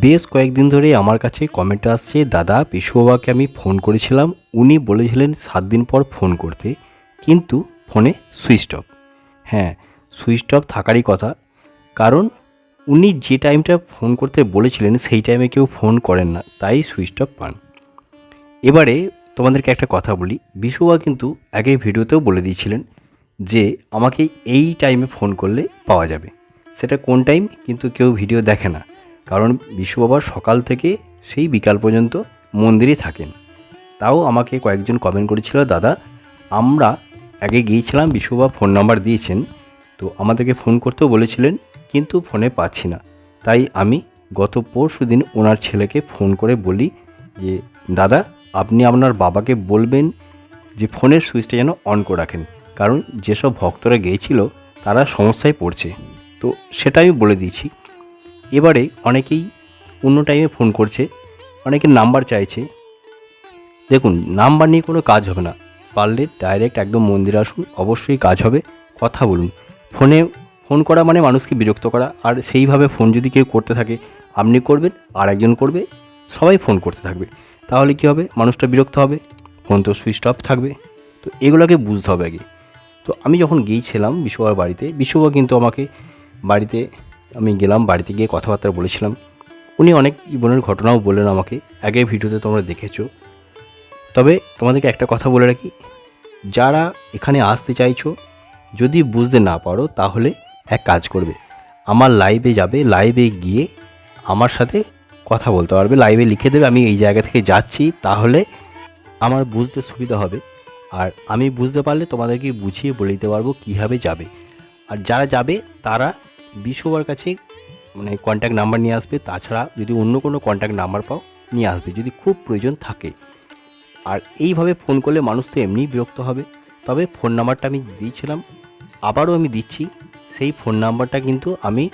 বেশ কয়েকদিন ধরে আমার কাছে কমেন্ট আসছে, দাদা বিশু বাবাকে আমি ফোন করেছিলাম। উনি বলেছিলেন সাত দিন পর ফোন করতে, কিন্তু ফোনে সুইচ অফ হ্যাঁ সুইচ অফ থাকারই কথা। কারণ উনি যে টাইমটা ফোন করতে বলেছিলেন, সেই টাইমে কেউ ফোন করেন না, তাই সুইচ অফ পান। এবারে তোমাদেরকে একটা কথা বলি। বিশুবা কিন্তু আগের ভিডিওতেও বলে দিয়েছিলেন যে, আমাকে এই টাইমে ফোন করলে পাওয়া যাবে। সেটা কোন টাইম কিন্তু কেউ ভিডিও দেখে না। কারণ বিশ্ববাবা সকাল থেকে সেই বিকাল পর্যন্ত মন্দিরে থাকেন। তাও আমাকে কয়েকজন কমেন্ট করেছিল, দাদা, আমরা আগে গিয়েছিলাম বিশ্ববাবা ফোন নাম্বার দিয়েছেন, তো আমাদেরকে ফোন করতেও বলেছিলেন, কিন্তু ফোনে পাচ্ছি না। তাই আমি গত পরশু দিন ওনার ছেলেকে ফোন করে বলি যে, দাদা, আপনি আপনার বাবাকে বলবেন যে ফোনের সুইচটা যেন অন করে রাখেন, কারণ যেসব ভক্তরা গিয়েছিল, তারা সমস্যায় পড়ছে। তো সেটা আমি বলে দিয়েছি। এবারে অনেকেই অন্য টাইমে ফোন করছে, অনেকে নাম্বার চাইছে। দেখুন নাম্বার নিয়ে কোনো কাজ হবে না। পারলে ডাইরেক্ট একদম মন্দিরে আসুন, অবশ্যই কাজ হবে। কথা বলুন। ফোনে ফোন করা মানে মানুষকে বিরক্ত করা। আর সেইভাবে ফোন যদি কেউ করতে থাকে, আপনি করবেন, আর একজন করবে, সবাই ফোন করতে থাকবে। তাহলে কী হবে? মানুষটা বিরক্ত হবে ফোন তো সুইচ অফ থাকবে। তো এগুলোকে বুঝতে হবে আগে। তো আমি যখন গিয়েছিলাম বিশ্ববার বাড়িতে, বিশ্ববা কিন্তু আমাকে বাড়িতে আমি গেলাম, বাড়িতে গিয়ে কথাবার্তা বলেছিলাম। উনি অনেক জীবনের ঘটনাও বললেন আমাকে। আগের ভিডিওতে তোমরা দেখেছ। তবে তোমাদেরকে একটা কথা বলে রাখি। যারা এখানে আসতে চাইছো, যদি বুঝতে না পারো, তাহলে এক কাজ করবে। আমার লাইভে যাবে লাইভে গিয়ে আমার সাথে কথা বলতে পারবে। লাইভে লিখে দেবে, আমি এই জায়গা থেকে যাচ্ছি, তাহলে আমার বুঝতে সুবিধা হবে। আর আমি বুঝতে পারলে তোমাদেরকে বুঝিয়ে বলে দিতে পারব কীভাবে যাবে। আর যারা যাবে, তারা বিশ্ববার কাছে মানে কন্ট্যাক্ট নাম্বার নিয়ে আসবে। তাছাড়া যদি অন্য কোনো কন্ট্যাক্ট নাম্বার পাও, নিয়ে আসবে। যদি খুব প্রয়োজন থাকে। আর এইভাবে ফোন করলে মানুষ তো এমনিই বিরক্ত হবে। তবে ফোন নাম্বারটা আমি দিয়েছিলাম। আবারও আমি দিচ্ছি। সেই ফোন নাম্বারটা কিন্তু আমি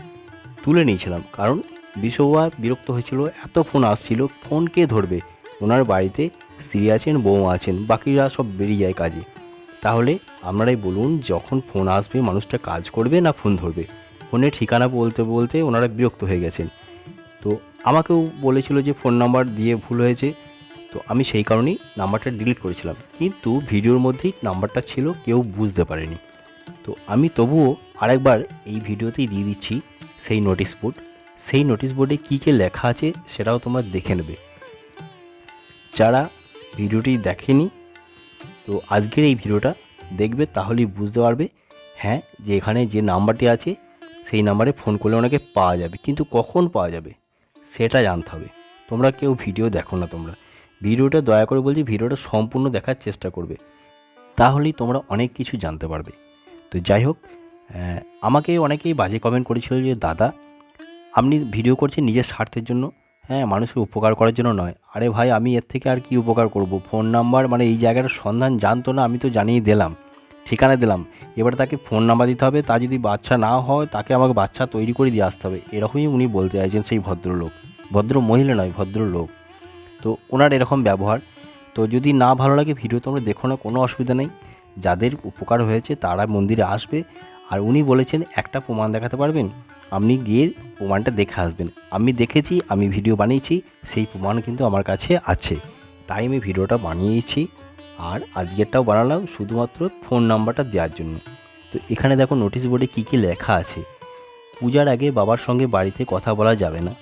তুলে নিয়েছিলাম। কারণ বিশ্ববা বিরক্ত হয়েছিল, এত ফোন আসছিল ফোন কে ধরবে? ওনার বাড়িতে স্ত্রী আছেন, বউ আছেন, বাকিরা সব বেরিয়ে যায় কাজে। তাহলে আপনারাই বলুন, যখন ফোন আসবে, মানুষটা কাজ করবে না ফোন ধরবে? ফোনের ঠিকানা বলতে বলতে ওনারা বিরক্ত হয়ে গেছেন। তো আমাকেও বলেছিল যে ফোন নাম্বার দিয়ে ভুল হয়েছে। তো আমি সেই কারণেই নাম্বারটা ডিলিট করেছিলাম। কিন্তু ভিডিওর মধ্যেই নাম্বারটা ছিল, কেউ বুঝতে পারেনি। তো আমি তবুও আরেকবার এই ভিডিওতেই দিয়ে দিচ্ছি সেই নোটিশ বোর্ড। সেই নোটিশ বোর্ডে কী কী লেখা আছে সেটাও তোমরা দেখে নেবে। যারা ভিডিওটি দেখেনি, তো আজকের এই ভিডিওটা দেখবে, তাহলেই বুঝতে পারবে হ্যাঁ যে এখানে যে নাম্বারটি আছে সেই নাম্বারে ফোন করলে ওনাকে পাওয়া যাবে। কিন্তু কখন পাওয়া যাবে? সেটা জানতে হবে। তোমরা কেউ ভিডিও দেখো না তোমরা। ভিডিওটা দয়া করে বলছি, ভিডিওটা সম্পূর্ণ দেখার চেষ্টা করবে। তাহলেই তোমরা অনেক কিছু জানতে পারবে। তো যাই হোক আমাকে অনেকেই বাজে কমেন্ট করেছিল যে, দাদা, আপনি ভিডিও করছেন নিজের স্বার্থের জন্য। হ্যাঁ মানুষের উপকার করার জন্য নয়। আরে ভাই, আমি এর থেকে আর কি উপকার করব? ফোন নাম্বার মানে এই জায়গাটার সন্ধান জানতো না, আমি তো জানিয়ে দিলাম। ঠিকানা দিলাম। এবার তাকে ফোন নাম্বার দিতে হবে। তা যদি বাচ্চা না হয়, তাকে আমাকে বাচ্চা তৈরি করে দিয়ে আসতে হবে। এরকমই উনি বলতে চাইছেন সেই ভদ্রলোক। ভদ্র মহিলা নয়, ভদ্রলোক। তো ওনার এরকম ব্যবহার। তো যদি না ভালো লাগে ভিডিও তোমরা দেখো না, কোনো অসুবিধা নেই। যাদের উপকার হয়েছে তারা মন্দিরে আসবে। আর উনি বলেছেন, একটা প্রমাণ দেখাতে পারবেন? আপনি গিয়ে প্রমাণটা দেখে আসবেন। আমি দেখেছি, আমি ভিডিও বানিয়েছি, সেই প্রমাণ কিন্তু আমার কাছে আছে। তাই আমি ভিডিওটা বানিয়েছি। আর আজকেরটাও বানালাম শুধুমাত্র ফোন নাম্বারটা দেওয়ার জন্য। তো এখানে দেখো নোটিশ বোর্ডে কী কী লেখা আছে। পূজার আগে বাবার সঙ্গে বাড়িতে কথা বলা যাবে না।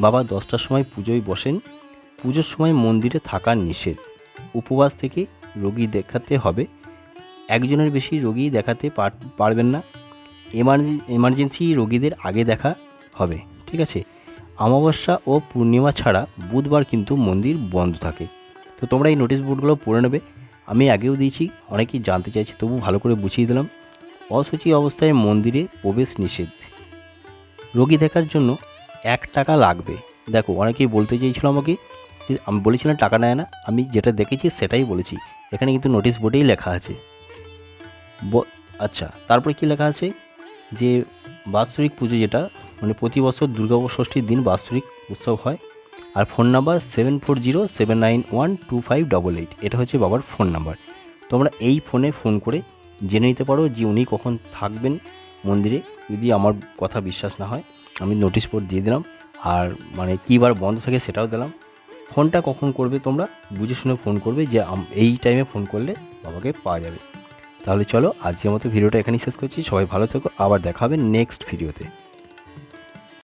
বাবা দশটার সময় পুজোয় বসেন। পুজোর সময় মন্দিরে থাকা নিষেধ। উপবাস থেকে রোগী দেখাতে হবে। একজনের বেশি রোগী দেখাতে পার- পারবেন না। এমার্জে- এমার্জেন্সি রোগীদের আগে দেখা হবে, ঠিক আছে? অমাবস্যা ও পূর্ণিমা ছাড়া বুধবার কিন্তু মন্দির বন্ধ থাকে। তো তোমরা এই নোটিশ বোর্ডগুলো পড়ে নেবে। আমি আগেও দিয়েছি, অনেকেই জানতে চাইছে, তবু ভালো করে বুঝিয়ে দিলাম। অসুচি অবস্থায় মন্দিরে প্রবেশ নিষেধ। রোগী দেখার জন্য এক টাকা লাগবে। দেখো, অনেকেই বলতে চেয়েছিল আমাকে যে, আমি বলেছিলাম টাকা নেয় না, আমি যেটা দেখেছি সেটাই বলেছি। এখানে কিন্তু নোটিশ বোর্ডেই লেখা আছে। আচ্ছা তারপরে কি লেখা আছে? যে, বাৎসরিক পুজো যেটা মানে প্রতি বছর দুর্গা ষষ্ঠীর দিন বাৎসরিক উৎসব হয় আর phone number seven four zero seven nine one two five double eight এটা হচ্ছে বাবার ফোন নাম্বার। তোমরা এই ফোনে ফোন করে জেনে নিতে পারো যে উনি কখন থাকবেন মন্দিরে। যদি আমার কথা বিশ্বাস না হয়, আমি নোটিশ বোর্ড দিয়ে দিলাম। আর মানে কী বার বন্ধ থাকে সেটাও দিলাম। ফোনটা কখন করবে তোমরা বুঝে শুনে ফোন করবে যে এই টাইমে ফোন করলে বাবাকে পাওয়া যাবে। তাহলে চলো আজকের মতো ভিডিওটা এখানেই শেষ করছি। সবাই ভালো থেকো। আবার দেখা হবে নেক্সট ভিডিওতে